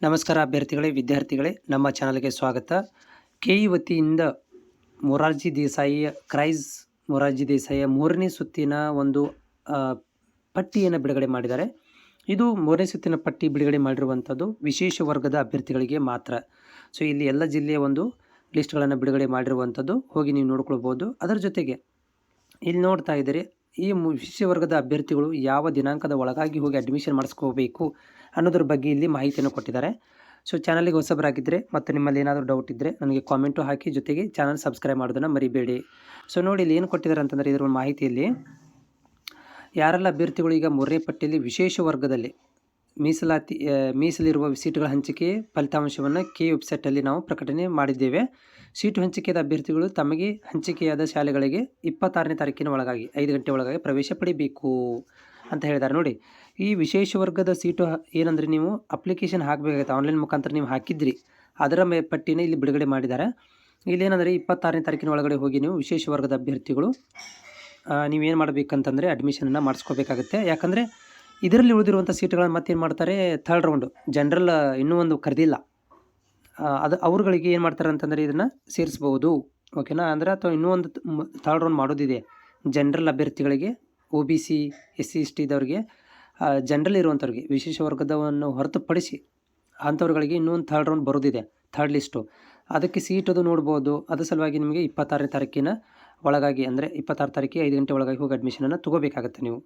ನಮಸ್ಕಾರ ಅಭ್ಯರ್ಥಿಗಳೇ, ವಿದ್ಯಾರ್ಥಿಗಳೇ, ನಮ್ಮ ಚಾನಲ್ಗೆ ಸ್ವಾಗತ. ಕೆ ಇ ವತಿಯಿಂದ ಮೊರಾರ್ಜಿ ದೇಸಾಯಿಯ ಕ್ರೈಸ್, ಮೊರಾರ್ಜಿ ದೇಸಾಯಿಯ ಮೂರನೇ ಸುತ್ತಿನ ಒಂದು ಪಟ್ಟಿಯನ್ನು ಬಿಡುಗಡೆ ಮಾಡಿದ್ದಾರೆ. ಇದು ಮೂರನೇ ಸುತ್ತಿನ ಪಟ್ಟಿ ಬಿಡುಗಡೆ ಮಾಡಿರುವಂಥದ್ದು ವಿಶೇಷ ವರ್ಗದ ಅಭ್ಯರ್ಥಿಗಳಿಗೆ ಮಾತ್ರ. ಸೊ ಇಲ್ಲಿ ಎಲ್ಲ ಜಿಲ್ಲೆಯ ಒಂದು ಲಿಸ್ಟ್ಗಳನ್ನು ಬಿಡುಗಡೆ ಮಾಡಿರುವಂಥದ್ದು ಹೋಗಿ ನೀವು ನೋಡ್ಕೊಳ್ಬೋದು. ಅದರ ಜೊತೆಗೆ, ಇಲ್ಲಿ ನೋಡ್ತಾ ಇದ್ದೀರಿ ಈ ವರ್ಗದ ಅಭ್ಯರ್ಥಿಗಳು ಯಾವ ದಿನಾಂಕದ ಒಳಗಾಗಿ ಹೋಗಿ ಅಡ್ಮಿಷನ್ ಮಾಡಿಸ್ಕೋಬೇಕು ಅನ್ನೋದ್ರ ಬಗ್ಗೆ ಇಲ್ಲಿ ಮಾಹಿತಿಯನ್ನು ಕೊಟ್ಟಿದ್ದಾರೆ. ಸೊ ಚಾನಲ್ಗೆ ಹೊಸಬರಾಗಿದ್ದರೆ ಮತ್ತು ನಿಮ್ಮಲ್ಲಿ ಏನಾದರೂ ಡೌಟ್ ಇದ್ದರೆ ನನಗೆ ಕಾಮೆಂಟು ಹಾಕಿ, ಜೊತೆಗೆ ಚಾನಲ್ ಸಬ್ಸ್ಕ್ರೈಬ್ ಮಾಡೋದನ್ನು ಮರಿಬೇಡಿ. ಸೊ ನೋಡಿ ಇಲ್ಲಿ ಏನು ಕೊಟ್ಟಿದ್ದಾರೆ ಅಂತಂದರೆ ಇದರ ಮಾಹಿತಿಯಲ್ಲಿ, ಯಾರೆಲ್ಲ ಅಭ್ಯರ್ಥಿಗಳು ಈಗ ಮೂರನೇ ಪಟ್ಟಿಯಲ್ಲಿ ವಿಶೇಷ ವರ್ಗದಲ್ಲಿ ಮೀಸಲಾತಿ ಮೀಸಲಿರುವ ಸೀಟುಗಳ ಹಂಚಿಕೆ ಫಲಿತಾಂಶವನ್ನು ಕೆ ವೆಬ್ಸೈಟಲ್ಲಿ ನಾವು ಪ್ರಕಟಣೆ ಮಾಡಿದ್ದೇವೆ. ಸೀಟು ಹಂಚಿಕೆಯಾದ ಅಭ್ಯರ್ಥಿಗಳು ತಮಗೆ ಹಂಚಿಕೆಯಾದ ಶಾಲೆಗಳಿಗೆ ಇಪ್ಪತ್ತಾರನೇ ತಾರೀಕಿನ ಒಳಗಾಗಿ, ಐದು ಗಂಟೆ ಒಳಗಾಗಿ ಪ್ರವೇಶ ಪಡಿಬೇಕು ಅಂತ ಹೇಳಿದ್ದಾರೆ. ನೋಡಿ, ಈ ವಿಶೇಷ ವರ್ಗದ ಸೀಟು ಏನಂದರೆ ನೀವು ಅಪ್ಲಿಕೇಶನ್ ಹಾಕಬೇಕಾಗುತ್ತೆ. ಆನ್ಲೈನ್ ಮುಖಾಂತರ ನೀವು ಹಾಕಿದ್ರಿ. ಅದರ ಮೇ, ಪಟ್ಟಿನ ಇಲ್ಲಿ ಬಿಡುಗಡೆ ಮಾಡಿದ್ದಾರೆ. ಇಲ್ಲೇನಂದರೆ ಇಪ್ಪತ್ತಾರನೇ ತಾರೀಕಿನ ಒಳಗಡೆ ಹೋಗಿ ನೀವು ವಿಶೇಷ ವರ್ಗದ ಅಭ್ಯರ್ಥಿಗಳು ನೀವೇನು ಮಾಡಬೇಕಂತಂದರೆ ಅಡ್ಮಿಷನನ್ನು ಮಾಡಿಸ್ಕೋಬೇಕಾಗುತ್ತೆ. ಯಾಕಂದರೆ ಇದರಲ್ಲಿ ಉಳಿದಿರುವಂಥ ಸೀಟುಗಳನ್ನು ಮತ್ತೇನು ಮಾಡ್ತಾರೆ? ಥರ್ಡ್ ರೌಂಡು ಜನರಲ್ ಇನ್ನೂ ಒಂದು ಕರೆದಿಲ್ಲ. ಅದು ಅವ್ರುಗಳಿಗೆ ಏನು ಮಾಡ್ತಾರೆ ಅಂತಂದರೆ ಇದನ್ನು ಸೇರಿಸ್ಬೋದು ಓಕೆನಾ ಅಂದರೆ ಅಥವಾ ಇನ್ನೂ ಒಂದು ಥರ್ಡ್ ರೌಂಡ್ ಮಾಡೋದಿದೆ. ಜನರಲ್ ಅಭ್ಯರ್ಥಿಗಳಿಗೆ O B C S C S ಟಿದವ್ರಿಗೆ general ಇರುವಂಥವ್ರಿಗೆ, ವಿಶೇಷ ವರ್ಗದವನ್ನು ಹೊರತುಪಡಿಸಿ ಅಂಥವ್ರುಗಳಿಗೆ ಇನ್ನೂ ಒಂದು ಥರ್ಡ್ ರೌಂಡ್ ಬರೋದಿದೆ. ಥರ್ಡ್ ಲಿಸ್ಟು ಅದಕ್ಕೆ ಸೀಟ್ ಅದು ನೋಡ್ಬೋದು. ಅದರ ಸಲುವಾಗಿ ನಿಮಗೆ ಇಪ್ಪತ್ತಾರನೇ ತಾರೀಕಿನ ಒಳಗಾಗಿ, ಅಂದರೆ ಇಪ್ಪತ್ತಾರು ತಾರೀಕಿಗೆ ಐದು ಗಂಟೆ ಒಳಗಾಗಿ ಹೋಗಿ ಅಡ್ಮಿಷನನ್ನು ತೊಗೋಬೇಕಾಗತ್ತೆ ನೀವು.